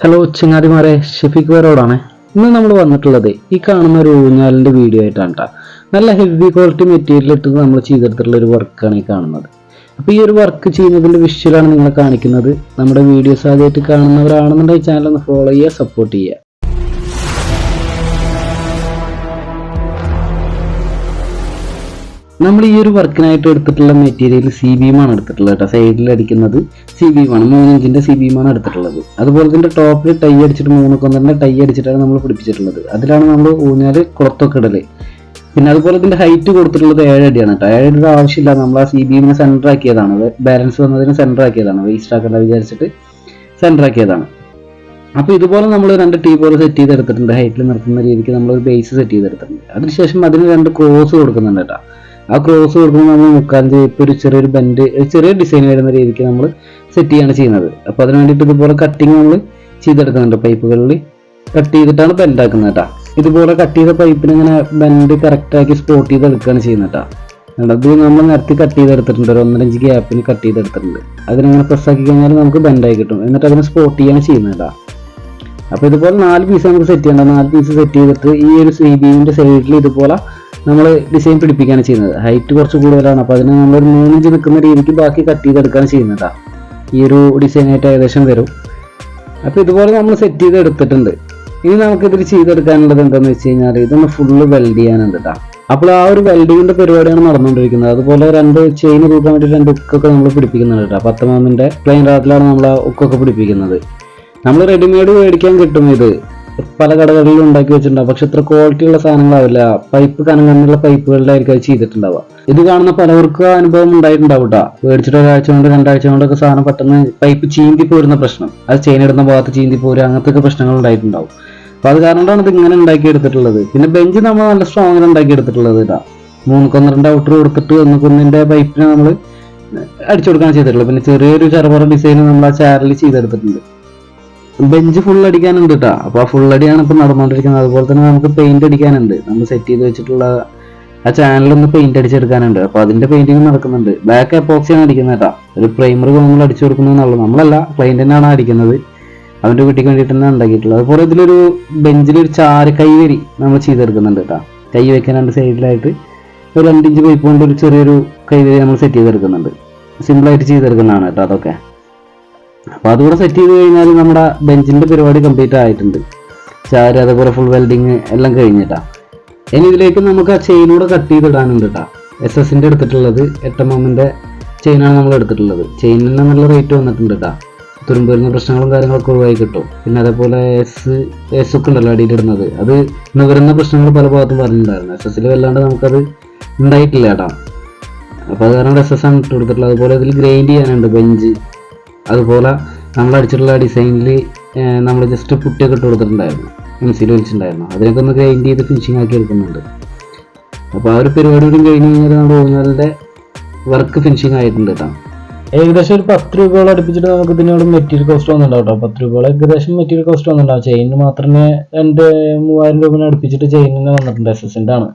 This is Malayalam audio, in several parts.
ഹലോ ചിങ്ങാതിമാരെ ഷെഫിക് വേറോടാണ്. ഇന്ന് നമ്മൾ വന്നിട്ടുള്ളത് ഈ കാണുന്ന ഒരു ഊഞ്ഞാലിന്റെ വീഡിയോ ആയിട്ടാണ് കേട്ടോ നല്ല ഹെവി ക്വാളിറ്റി മെറ്റീരിയൽ ഇട്ട് നമ്മൾ ചെയ്തെടുത്തിട്ടുള്ള ഒരു വർക്കാണ് ഈ കാണുന്നത്. അപ്പോൾ ഈ ഒരു വർക്ക് ചെയ്യുന്നതിന്റെ വിഷ്വലാണ് നിങ്ങളെ കാണിക്കുന്നത്. നമ്മുടെ വീഡിയോസ് ആദ്യമായിട്ട് കാണുന്നവരാണെന്നുണ്ടെങ്കിൽ ചാനൽ ഒന്ന് ഫോളോ ചെയ്യുക സപ്പോർട്ട് ചെയ്യുക. നമ്മൾ ഈ ഒരു വർക്കിനായിട്ട് എടുത്തിട്ടുള്ള മെറ്റീരിയൽ സി ബീമാണ് എടുത്തിട്ടുള്ളത് കേട്ടോ. സൈഡിൽ അടിക്കുന്നത് സി ബീമാണ് മൂന്ന് ഇഞ്ചിന്റെ സി ബീമാണ് എടുത്തിട്ടുള്ളത്. അതുപോലെ തന്നെ ടോപ്പിൽ ടൈ അടിച്ചിട്ട് മൂന്ന് കൊന്നറിന്റെ ടൈ അടിച്ചിട്ടാണ് നമ്മൾ പിടിപ്പിച്ചിട്ടുള്ളത്. അതിലാണ് നമ്മൾ ഊഞ്ഞാൽ കുളത്തൊക്കെ പിന്നെ അതുപോലെ തന്നെ ഹൈറ്റ് കൊടുത്തിട്ടുള്ളത് ഏഴ് അടിയാണ് കേട്ടോ. അടിയുടെ ആവശ്യമില്ല. നമ്മൾ ആ സി ബീമിനെ സെന്റർ ആക്കിയതാണ്. ബാലൻസ് വന്നതിന് സെന്റർ ആക്കിയതാണ്. വേസ്റ്റ് ആക്കണ്ട വിചാരിച്ചിട്ട് സെന്റർ ആക്കിയതാണ്. അപ്പോൾ ഇതുപോലെ നമ്മൾ രണ്ട് ടീ പോലെ സെറ്റ് ചെയ്തെടുത്തിട്ടുണ്ട്. ഹൈറ്റിൽ നിർത്തുന്ന രീതിക്ക് നമ്മൾ ഒരു ബേസ് സെറ്റ് ചെയ്തെടുത്തിട്ടുണ്ട്. അതിനുശേഷം അതിന് രണ്ട് ക്രോസ് കൊടുക്കുന്നുണ്ട് കേട്ടോ. ആ ക്രോസ് കൊടുക്കുമ്പോൾ നമ്മൾ മുക്കാൽ ഇപ്പോൾ ഒരു ചെറിയൊരു ബെൻഡ് ഒരു ചെറിയ ഡിസൈൻ വരുന്ന രീതിക്ക് നമ്മൾ സെറ്റ് ചെയ്യാണ് ചെയ്യുന്നത്. അപ്പോൾ അതിന് വേണ്ടിയിട്ട് ഇതുപോലെ കട്ടിങ് നമ്മൾ ചെയ്തെടുക്കുന്നുണ്ട് പൈപ്പുകളിൽ കട്ട് ചെയ്തിട്ടാണ് ബെൻഡ് ആക്കുന്നത് കേട്ടോ. ഇതുപോലെ കട്ട് ചെയ്ത പൈപ്പിന് ഇങ്ങനെ ബെൻഡ് കറക്റ്റാക്കി സ്പോട്ട് ചെയ്തെടുക്കുകയാണ് ചെയ്യുന്നത് കേട്ടോ. അത് നമ്മൾ നിരത്തി കട്ട് ചെയ്തെടുത്തിട്ടുണ്ട്. ഒരു ഒന്നരഞ്ച് ഗ്യാപ്പിന് കട്ട് ചെയ്തെടുത്തിട്ടുണ്ട്. അതിനങ്ങനെ പ്രസ് ആക്കി കഴിഞ്ഞാൽ നമുക്ക് ബെൻഡായി കിട്ടും. എന്നിട്ട് അതിനെ സ്പോട്ട് ചെയ്യാണ് ചെയ്യുന്നത് അപ്പോൾ ഇതുപോലെ നാല് പീസ് നമുക്ക് സെറ്റ് ചെയ്യണ്ട നാല് പീസ് സെറ്റ് ചെയ്തിട്ട് ഈ ഒരു സി ബിന്റെ സൈഡിൽ ഇതുപോലെ നമ്മൾ ഡിസൈൻ പിടിപ്പിക്കുകയാണ് ചെയ്യുന്നത്. ഹൈറ്റ് കുറച്ച് കൂടുതലാണ്. അപ്പോൾ അതിന് നമ്മളൊരു മൂന്നിഞ്ച് നിൽക്കുന്ന രീതിക്ക് ബാക്കി കട്ട് ചെയ്തെടുക്കുകയാണ് ചെയ്യുന്നത്. ഈ ഒരു ഡിസൈനായിട്ട് ഏകദേശം വരും. അപ്പോൾ ഇതുപോലെ നമ്മൾ സെറ്റ് ചെയ്ത് എടുത്തിട്ടുണ്ട് ഇനി നമുക്ക് ഇതിൽ ചെയ്തെടുക്കാനുള്ളത് എന്താണെന്ന് വെച്ച് കഴിഞ്ഞാൽ ഇതൊന്ന് ഫുള്ള് വെൽഡ് ചെയ്യാനുണ്ട് കേട്ടോ അപ്പോൾ ആ ഒരു വെൽഡിങ്ങിന്റെ പരിപാടിയാണ് നടന്നുകൊണ്ടിരിക്കുന്നത്. അതുപോലെ രണ്ട് ചെയിൻ കൂട്ടാൻ വേണ്ടി രണ്ട് ഉക്കൊക്കെ നമ്മൾ പിടിപ്പിക്കുന്നുണ്ട് കേട്ടോ പത്ത് മാമിന്റെ പ്ലെയിൻ റാത്തിലാണ് നമ്മൾ ആ ഉക്കൊക്കെ പിടിപ്പിക്കുന്നത്. നമ്മൾ റെഡിമെയ്ഡ് മേടിക്കാൻ കിട്ടും ഇത്. പല കടകളിലും ഉണ്ടാക്കി വെച്ചിട്ടുണ്ടാവും. പക്ഷെ ഇത്ര ക്വാളിറ്റി ഉള്ള സാധനങ്ങളാവില്ല. പൈപ്പ് കനം കണ്ണുള്ള പൈപ്പുകളിലായിരിക്കും അത് ചെയ്തിട്ടുണ്ടാവുക. ഇത് കാണുന്ന പലവർക്കും അനുഭവം ഉണ്ടായിട്ടുണ്ടാവും കേട്ടോ മേടിച്ചിട്ട് ഒരാഴ്ച കൊണ്ട് രണ്ടാഴ്ച കൊണ്ടൊക്കെ സാധനം പെട്ടെന്ന് പൈപ്പ് ചീന്തി പോരുന്ന പ്രശ്നം. അത് ചെയിൻ ഇടുന്ന ഭാഗത്ത് ചീന്തി പോരുക അങ്ങനത്തെ പ്രശ്നങ്ങൾ ഉണ്ടായിട്ടുണ്ടാവും. അപ്പൊ അത് കാരണമാണ് ഇത് ഇങ്ങനെ ഉണ്ടാക്കി എടുത്തിട്ടുള്ളത് പിന്നെ ബെഞ്ച് നമ്മൾ നല്ല സ്ട്രോങ്ങിൽ ഉണ്ടാക്കി എടുത്തിട്ടുള്ളത് കേട്ടോ മൂന്ന് കൊന്നറിന്റെ ഔട്ടർ കൊടുത്തിട്ട് ഒന്ന് കുന്നിന്റെ പൈപ്പിനെ നമ്മൾ അടിച്ചു കൊടുക്കാൻ ചെയ്തിട്ടുള്ളത്. പിന്നെ ചെറിയൊരു ചെറുപറ ഡിസൈൻ നമ്മൾ ആ ചാരൽ ചെയ്തെടുത്തിട്ടുണ്ട്. ബെഞ്ച് ഫുൾ അടിക്കാനുണ്ട് കേട്ടോ അപ്പൊ ആ ഫുൾ അടിയാണ് ഇപ്പൊ നടന്നുകൊണ്ടിരിക്കുന്നത് അതുപോലെ തന്നെ നമുക്ക് പെയിന്റ് അടിക്കാനുണ്ട്. നമ്മൾ സെറ്റ് ചെയ്ത് വെച്ചിട്ടുള്ള ആ ചാനലൊന്ന് പെയിന്റ് അടിച്ചെടുക്കാനുണ്ട്. അപ്പൊ അതിന്റെ പെയിന്റിങ് നടക്കുന്നുണ്ട്. ബാക്ക് എപ്പോക്സിയാണ് അടിക്കുന്നത് കേട്ടോ ഒരു പ്രൈമർ നമ്മൾ അടിച്ചു കൊടുക്കുന്നതെന്നുള്ളൂ നമ്മളല്ല ക്ലൈന്റ് തന്നെയാണ് അടിക്കുന്നത്. അവന്റെ കുട്ടിക്ക് വേണ്ടിയിട്ട് തന്നെ ഉണ്ടാക്കിയിട്ടുള്ളത്. അതുപോലെ ഇതിലൊരു ബെഞ്ചിൽ ഒരു ചാര് കൈവരി നമ്മൾ ചെയ്തെടുക്കുന്നുണ്ട് കേട്ടോ കൈ വെക്കാൻ രണ്ട് സൈഡിലായിട്ട് ഒരു രണ്ടിഞ്ച് പൈപ്പ് കൊണ്ട് ഒരു ചെറിയൊരു കൈവരി നമ്മൾ സെറ്റ് ചെയ്തെടുക്കുന്നുണ്ട്. സിമ്പിളായിട്ട് ചെയ്തെടുക്കുന്നതാണ് കേട്ടോ അതൊക്കെ. അപ്പൊ അതുകൂടെ സെറ്റ് ചെയ്ത് കഴിഞ്ഞാൽ നമ്മുടെ ബെഞ്ചിന്റെ പരിപാടി കംപ്ലീറ്റ് ആയിട്ടുണ്ട്. ചാര് അതേപോലെ ഫുൾ വെൽഡിങ് എല്ലാം കഴിഞ്ഞിട്ടാ. ഇനി ഇതിലേക്ക് നമുക്ക് ആ ചെയിനൂടെ കട്ട് ചെയ്തിടാനുണ്ട് കേട്ടോ എസ് എസിന്റെ എടുത്തിട്ടുള്ളത് എട്ടമ്മന്റെ ചെയിനാണ് നമ്മൾ എടുത്തിട്ടുള്ളത്. ചെയിനിന് നല്ല റേറ്റ് വന്നിട്ടുണ്ട് കേട്ടോ തുരുമ്പ് വരുന്ന പ്രശ്നങ്ങളും കാര്യങ്ങളൊക്കെ ഒഴിവായി കിട്ടും. പിന്നെ അതേപോലെ എസ് എസ് ഒക്കെ ഉണ്ടല്ലോ അടിയിലിടുന്നത് അത് നിവരുന്ന പ്രശ്നങ്ങൾ പല ഭാഗത്തും പറഞ്ഞിട്ടുണ്ടായിരുന്നു. എസ് എസിൽ വല്ലാണ്ട് നമുക്കത് ഉണ്ടായിട്ടില്ല കേട്ടോ അപ്പോൾ അത് കാരണം എസ് എസ് ആണ് ഇട്ട് കൊടുത്തിട്ടുള്ളത്. അതുപോലെ ഇതിൽ ഗ്രൈൻഡ് ചെയ്യാനുണ്ട് ബെഞ്ച്. അതുപോലെ നമ്മൾ അടിച്ചിട്ടുള്ള ഡിസൈനിൽ നമ്മൾ ജസ്റ്റ് പുട്ടിയൊക്കെ ഇട്ട് കൊടുത്തിട്ടുണ്ടായിരുന്നു. പെൻസിൽ വലിച്ചിട്ടുണ്ടായിരുന്നു അതിനൊക്കെ ഒന്ന് ഗ്രൈൻഡ് ചെയ്ത് ഫിനിഷിംഗ് ആക്കി എടുക്കുന്നുണ്ട്. അപ്പോൾ ആ ഒരു പരിപാടി കൂടി കഴിഞ്ഞ് കഴിഞ്ഞാൽ നമ്മുടെ ഊഞ്ഞാലിന്റെ വർക്ക് ഫിനിഷിംഗ് ആയിട്ടുണ്ട് കേട്ടോ. ഏകദേശം ഒരു പത്ത് രൂപയോളം അടുപ്പിച്ചിട്ട് നമുക്ക് ഇതിനോട് മെറ്റീരിയൽ കോസ്റ്റ് വന്നിട്ടുണ്ടാവും കേട്ടോ. പത്ത് രൂപയോളം ഏകദേശം മെറ്റീരിയൽ കോസ്റ്റ് വന്നിട്ടുണ്ടാവും. ചെയിനിന് മാത്രമേ രണ്ട് മൂവായിരം രൂപ അടുപ്പിച്ചിട്ട് ചെയിനിന് വന്നിട്ടുണ്ട് എസ് എസിന്റെ ആണ്.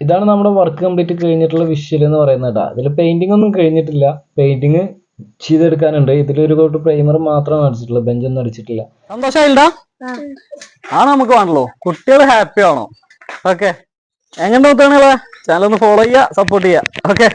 ഇതാണ് നമ്മുടെ വർക്ക് കംപ്ലീറ്റ് കഴിഞ്ഞിട്ടുള്ള വിഷ്വൽ എന്ന് പറയുന്നത് കേട്ടോ. അതിൽ പെയിന്റിംഗ് ഒന്നും കഴിഞ്ഞിട്ടില്ല. പെയിന്റിങ് ചെയ്തെടുക്കാനുണ്ട്. ഇതിലൊരു കോട്ട് പ്രൈമർ മാത്രം അടിച്ചിട്ടുള്ളത് ബെഞ്ചൊന്നും അടിച്ചിട്ടില്ല. സന്തോഷമായിട്ടാ ആ. നമുക്ക് വേണല്ലോ. കുട്ടികൾ ഹാപ്പി ആണോ? ഓക്കെ എങ്ങനെ നോക്കുകയാണെങ്കിലേ ചാനൽ ഒന്ന് ഫോളോ ചെയ്യുക സപ്പോർട്ട് ചെയ്യുക. ഓക്കെ